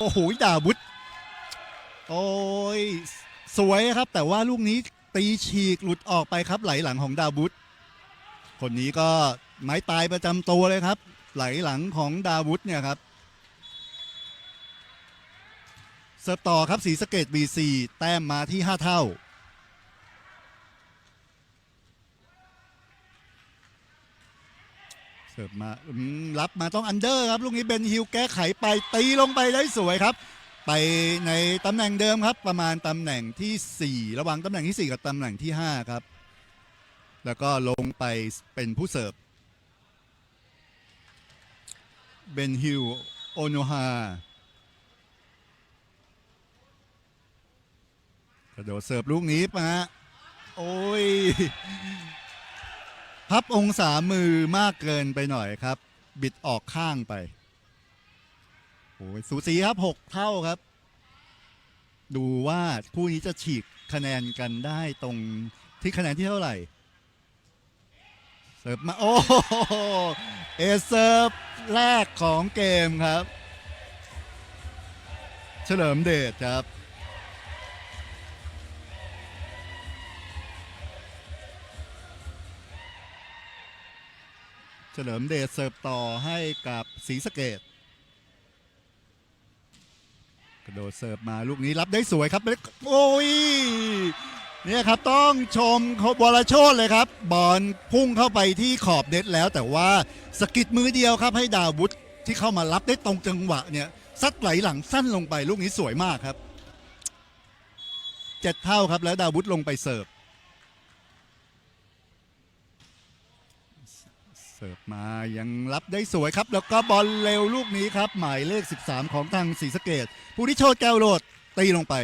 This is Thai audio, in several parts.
โอ้โหดาวุธโอ้ยสวยครับ แต่ว่าลูกนี้ตีฉีกหลุดออกไปครับ ไหลหลังของดาวุธคนนี้ก็ไม้ตายประจำตัวเลยครับ ไหลหลังของดาวุธเนี่ยครับเสิร์ฟต่อครับสีสเกตบีซีแต้มมาที่ 5 เท่า เสิร์ฟมาอืมรับมาต้องอันเดอร์ครับลูกนี้เบนฮิลแก้ไขไปตีลงไปได้สวยครับ ไปในตำแหน่งเดิมครับ ประมาณตำแหน่งทีสี่4 ระหว่างตำแหน่งที่ 4 กับตำแหน่งที่ 5 ครับ แล้วก็ลงไปเป็นผู้เสิร์ฟเบนฮิลโอโนฮากระโดดเสิร์ฟลูกนี้มาโอ้ย พับองศามือมากเกินไปหน่อยครับ บิดออกข้างไปโอ้ยสูสีครับ6เท่าครับ ดูว่าคู่นี้จะฉีกคะแนนกันได้ตรงที่คะแนนที่เท่าไหร่ เสิร์ฟมา โอ้เอเซิร์ฟแรกของเกมครับ เฉลิมเดชครับ ฉลิมเดชเสิร์ฟต่อให้กับศรีสะเกดกระโดดเสิร์ฟมาลูกนี้รับได้สวยครับโอ้ยเนี่ยครับต้องชมเขาบอลโชดเลยครับ บอลพุ่งเข้าไปที่ขอบเน็ตแล้ว แต่ว่าสกิดมือเดียวครับให้ดาวุธที่เข้ามารับได้ตรงจังหวะเนี่ยซัดไหลหลังสั้นลงไปลูกนี้สวยมากครับเจ็ดเท่าครับแล้วดาวุธลงไปเสิร์ฟ เสิร์ฟมายังรับได้สวยครับ แล้วก็บอลเร็วลูกนี้ครับ หมายเลข 13 ของทางศรีสะเกดผู้ที่โชดแก้วโลดตีลงไป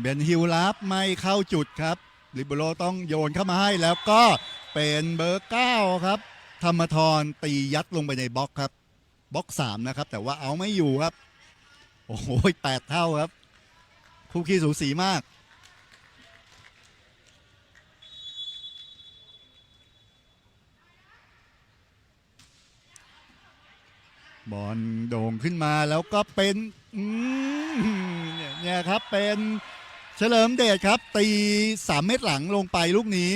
เบนฮิลรับไม่เข้าจุดครับ ลิเบโรต้องโยนเข้ามาให้แล้วก็เป็นเบอร์เก้าครับ ธรรมทรตียัดลงไปในบล็อกครับ บล็อกสามนะครับ แต่ว่าเอาไม่อยู่ครับ โอ้โหแปดเท่าครับ คู่ขี้สูสีมาก บอลโด่งขึ้นมาแล้วก็เป็นเนี่ยครับเป็นเฉลิมเดชครับ ตีสามเมตรหลังลงไปลูกนี้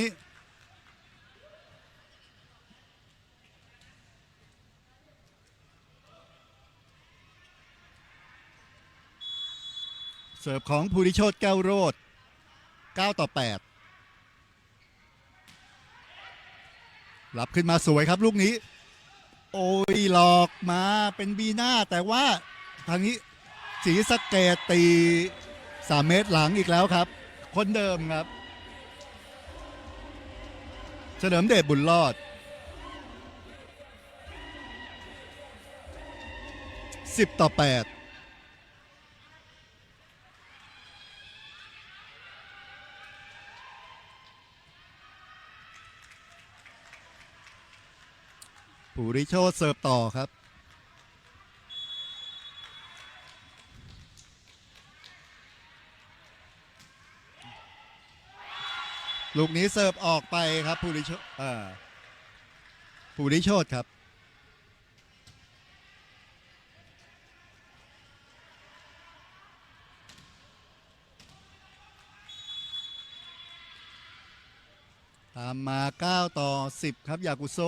เสิร์ฟของภูริโชตแก้วโรด9ต่อ 8 รับขึ้นมาสวยครับลูกนี้ โอ้ยหลอกมาเป็นบีหน้าแต่ว่าทางนี้สีสเกตตี3เมตรหลังอีกแล้วครับ คนเดิมครับ เฉลิมเดชบุญรอด 10 ต่อ 8 ภูริโชตเสิร์ฟต่อครับ ลูกนี้เสิร์ฟออกไปครับภูริโชเอ่อภูริโชตครับตามมา 9 ต่อ 10 ครับ ยากุโซ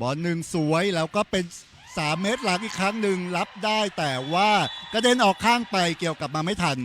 บอลหนึ่งสวยแล้วก็เป็น 3 เมตรหลังอีกครั้งหนึ่งรับได้แต่ว่ากระเด็นออกข้างไปเกี่ยวกับมาไม่ทัน